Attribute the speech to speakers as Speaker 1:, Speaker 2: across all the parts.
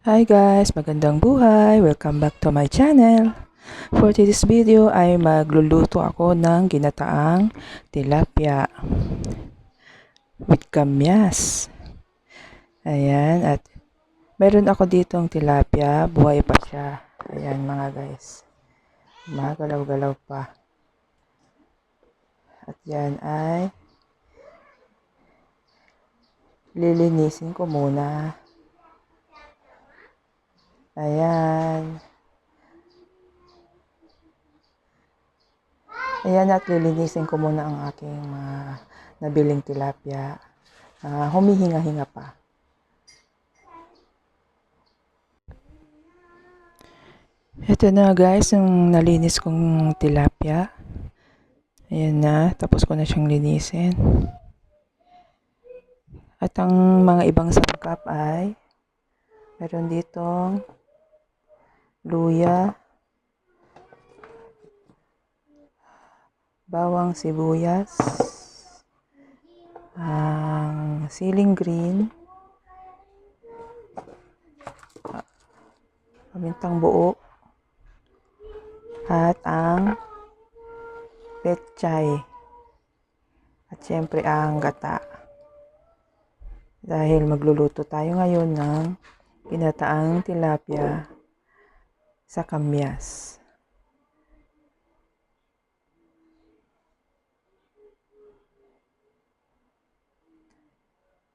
Speaker 1: Hi guys, magandang buhay! Welcome back to my channel. For today's video ay magluluto ako ng ginataang tilapia with kamyas. Ayan, at meron ako ditong tilapia, buhay pa siya. Ayan mga guys, magalaw-galaw pa. At yan ay lilinisin ko muna. Ayan. Ayan at lilinisin ko muna ang aking mga nabiling tilapia. Ah, humihinga-hinga pa. Ito na guys, yung nalinis kong tilapia. Ayan na, tapos ko na siyang linisin. At ang mga ibang sangkap ay meron ditong luya, bawang sibuyas, ang siling green, pamintang buo, at ang petchay. At syempre ang gata. Dahil magluluto tayo ngayon ng ginataang tilapia sa kamyas.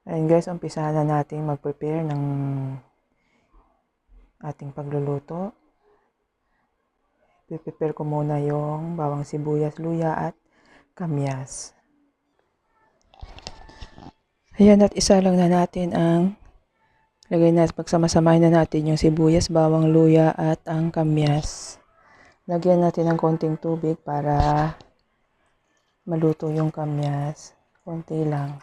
Speaker 1: Ayun guys, umpisa na natin mag-prepare ng ating pagluluto. Prepare ko muna yung bawang sibuyas, luya at kamyas. Ayan at isa lang na natin ang lagay na pagsama-samahin na natin yung sibuyas, bawang, luya at ang kamyas. Lagyan natin ng konting tubig para maluto yung kamyas. Konti lang.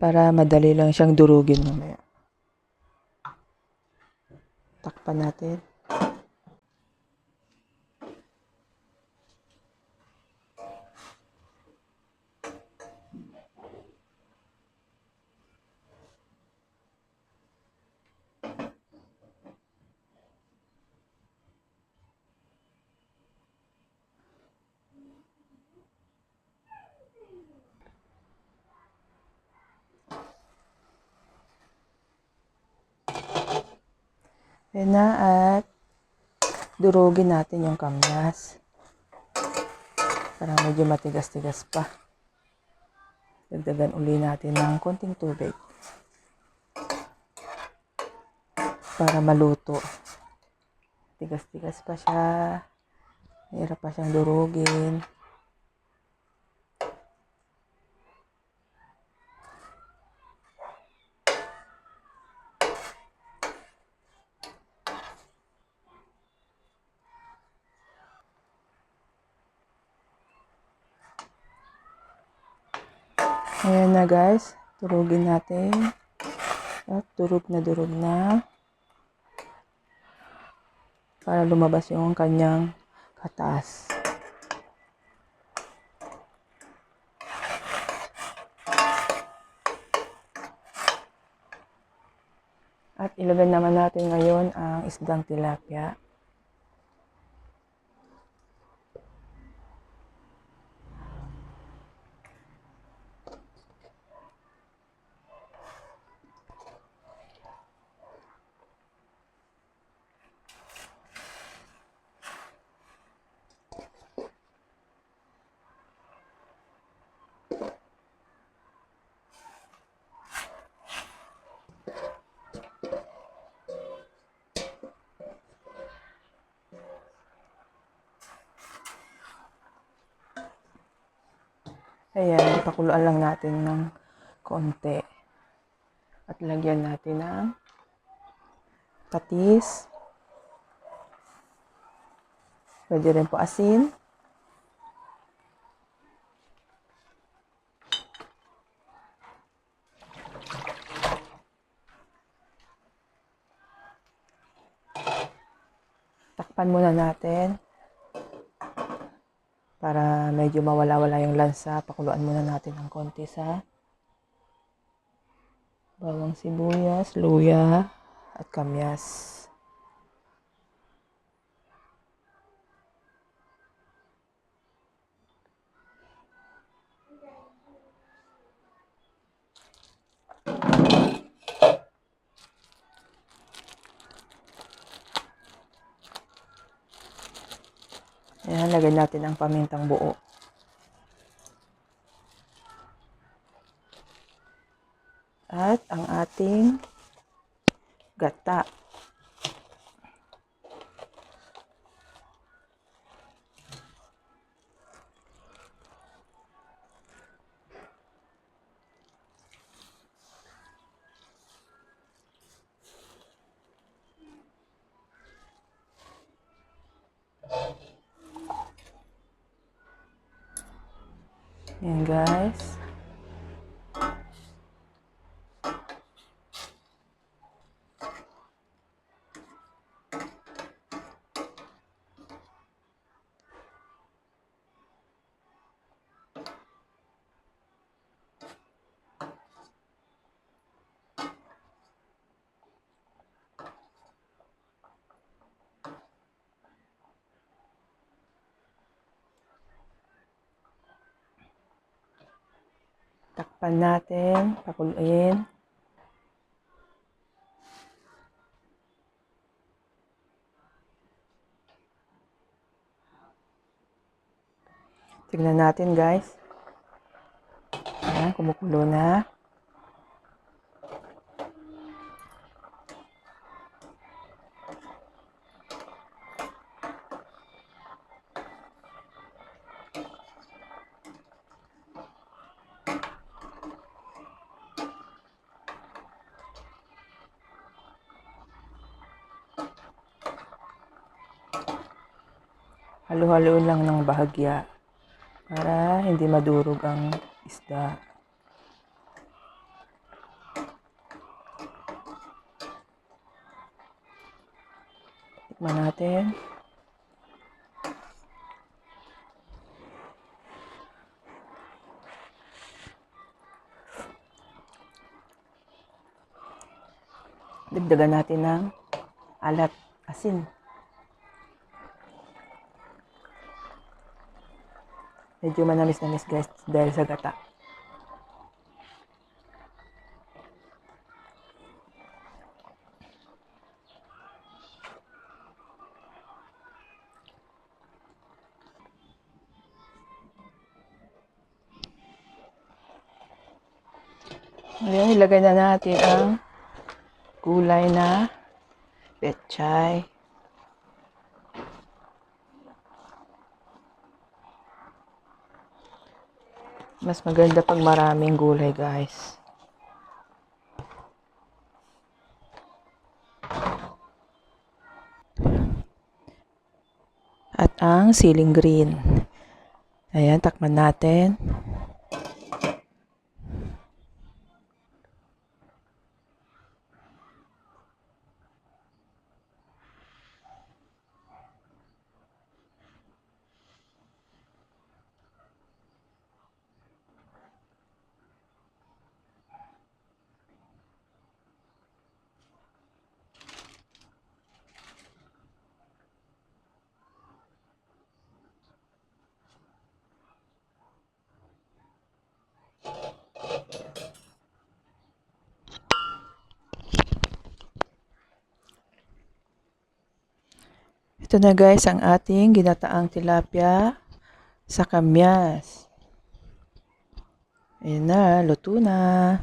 Speaker 1: Para madali lang siyang durugin mamaya. Takpan natin. Yan na at durugin natin yung kamyas. Para medyo matigas-tigas pa. Dagdagan uli natin ng konting tubig. Para maluto. Tigas-tigas pa siya. Hirap pa siyang durugin. Ayan na guys, turugin natin. At durog na durog na. Para lumabas yung kanyang kataas. At ilagay naman natin ngayon ang isdang tilapia. Ayan, pakuluan lang natin ng konti. At lagyan natin ng patis. Pwede rin po asin. Takpan muna natin para medyo mawala-wala yung lansa. Pakuluan muna natin ng konti sa bawang sibuyas, luya, at kamyas. Lagay natin ang pamintang buo. At ang ating gata. Yan guys. Takpan natin, pakuluin. Tignan natin guys. Ayan, kumukulo na. Halo-haloin lang ng bahagya para hindi madurog ang isda. Tikman natin. Dagdagan natin ng alat, asin. Medyo manamis-namis guys dahil sa gata. Ngayon, ilagay na natin ang gulay na pechay. Mas maganda pag maraming gulay, guys. At ang siling green. Ayan, takman natin. Ito na guys ang ating ginataang tilapia sa kamyas. Ayan na, luto na.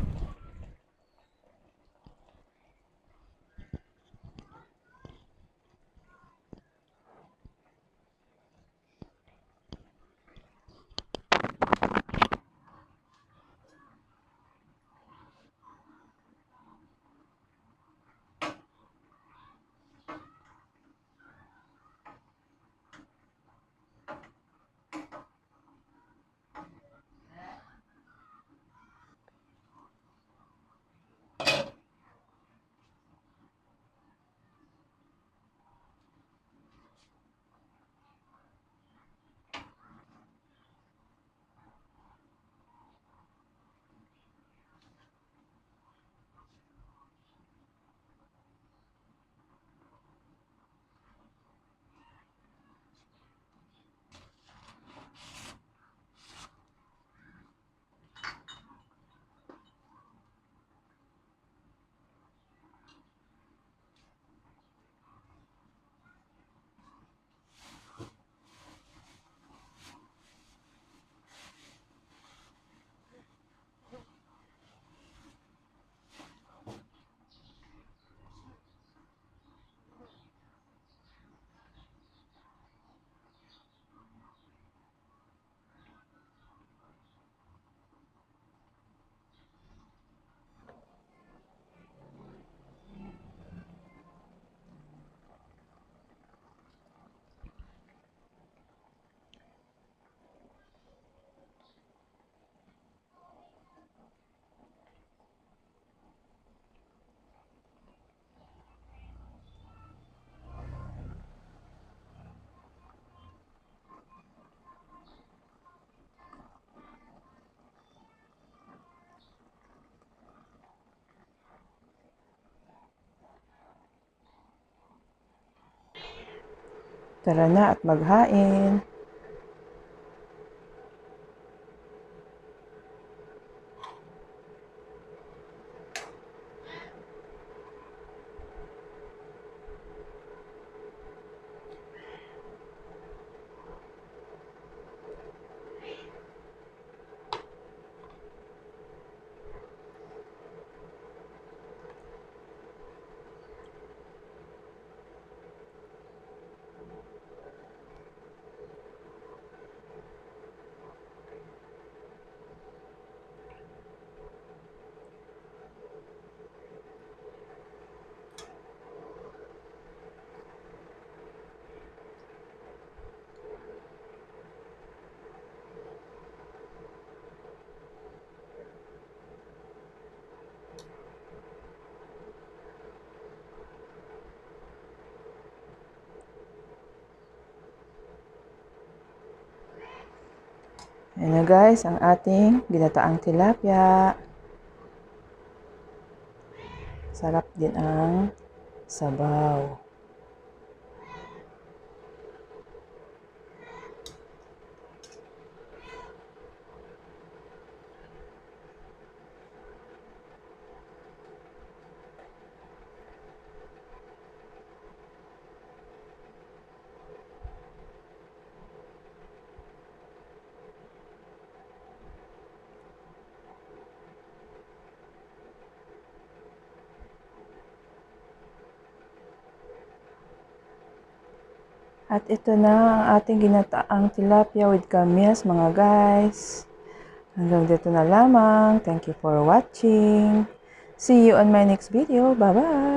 Speaker 1: Tara na at maghain. Ayan na guys, ang ating ginataang tilapia. Sarap din ang sabaw. At ito na ang ating ginataang tilapia with cameas mga guys. Hanggang dito na lamang. Thank you for watching. See you on my next video. Bye-bye!